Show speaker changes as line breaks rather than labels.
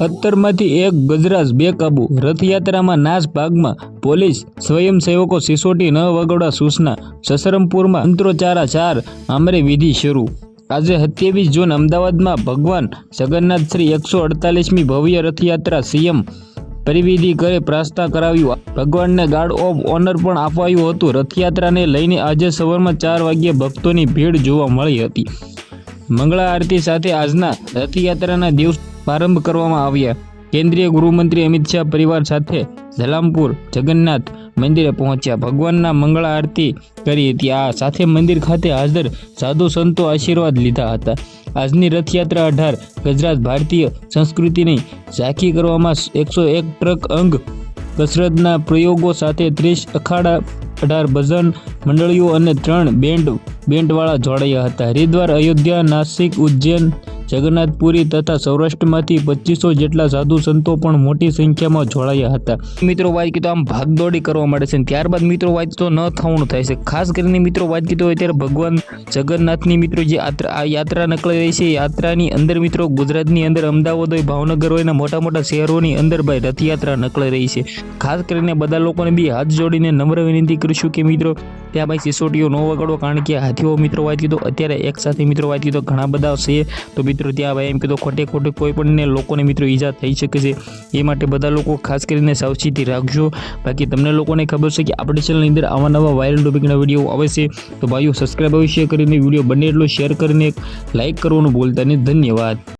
સત્તરમાંથી એક ગજરાજ બેકાબુ રથયાત્રામાં નાશ ભાગમાં પોલીસ સ્વયંસેવકો સિસોટી ન વગાડવા સૂચના. સસરમપુરમાં અંતરોચારા ચાર, આમરે વિધિ શરૂ. આજે સત્યાવીસ જૂન, અમદાવાદમાં ભગવાન જગન્નાથ શ્રી એકસો અડતાલીસમી ભવ્ય રથયાત્રા સીએમ પરિવિધિ કરે પ્રાર્થના કરાવ્યું. ભગવાનને ગાર્ડ ઓફ ઓનર પણ અપાયું હતું. રથયાત્રાને લઈને આજે સવારમાં ચાર વાગ્યે ભક્તોની ભીડ જોવા મળી હતી. મંગળા આરતી સાથે આજના રથયાત્રાના દિવસ પ્રારંભ કરવામાં આવ્યા. કેન્દ્રીય ગૃહમંત્રી અમિત શાહ પરિવાર સાથે ઝલામપુર જગન્નાથ મંદિરે પહોંચ્યા. ભગવાનના મંગળા આરતી કરી હતી. આ સાથે મંદિર ખાતે હાજર સાધુ સંતો આશીર્વાદ લીધા હતા. આજની રથયાત્રા અઢાર ગુજરાત ભારતીય સંસ્કૃતિની ઝાંખી કરવામાં એકસો એક ટ્રક અંગ કસરતના પ્રયોગો સાથે ત્રીસ અખાડા, અઢાર ભજન મંડળીઓ અને ત્રણ બેન્ડ, બેન્ડવાળા જોડાયા હતા. હરિદ્વાર, અયોધ્યા, નાસિક, ઉજ્જૈન જગન્નાથપુરી તથા સૌરાષ્ટ્રમાંથી પચીસો જેટલા સાધુ સંતો પણ મોટી સંખ્યામાં જોડાયા હતા. મિત્રો વાત કીધું આમ ભાગદોડી કરવા માંડે છે ત્યારબાદ મિત્રો વાત તો ન થવાનું થાય છે. ખાસ કરીને મિત્રો વાત કીધું હોય ત્યારે ભગવાન જગન્નાથની મિત્રો જે આ યાત્રા નકળી રહી છે યાત્રાની અંદર મિત્રો ગુજરાતની અંદર અમદાવાદ હોય, ભાવનગર હોય મોટા મોટા શહેરોની અંદર ભાઈ રથયાત્રા નકળી રહી છે. ખાસ કરીને બધા લોકોને બી હાથ જોડીને નમ્ર વિનંતી કરીશું કે મિત્રો, ત્યાં ભાઈ સિસોટીઓ ન વગાડો, કારણ કે હાથીઓ મિત્રો વાત કીધું અત્યારે એક સાથે મિત્રો વાત કીધું ઘણા બધા છે. તો મિત્રો ત્યાં ભાઈ એમ તો ખોટે ખોટે કોઈ પણ લોકોને મિત્રો ઈજા થઈ શકે છે. એ માટે બધા લોકો ખાસ કરીને સાવચેતી રાખજો. બાકી તમને લોકોને ખબર છે કે આપણી ચેનલની અંદર આવા નવા વાયરલ ટોપિકના વીડિયો આવે છે. તો ભાઈઓ સબસ્ક્રાઈબ અવશ્ય કરીને વીડિયો બને એટલો શેર કરીને લાઇક કરવાનું ભૂલતા નહીં. ધન્યવાદ.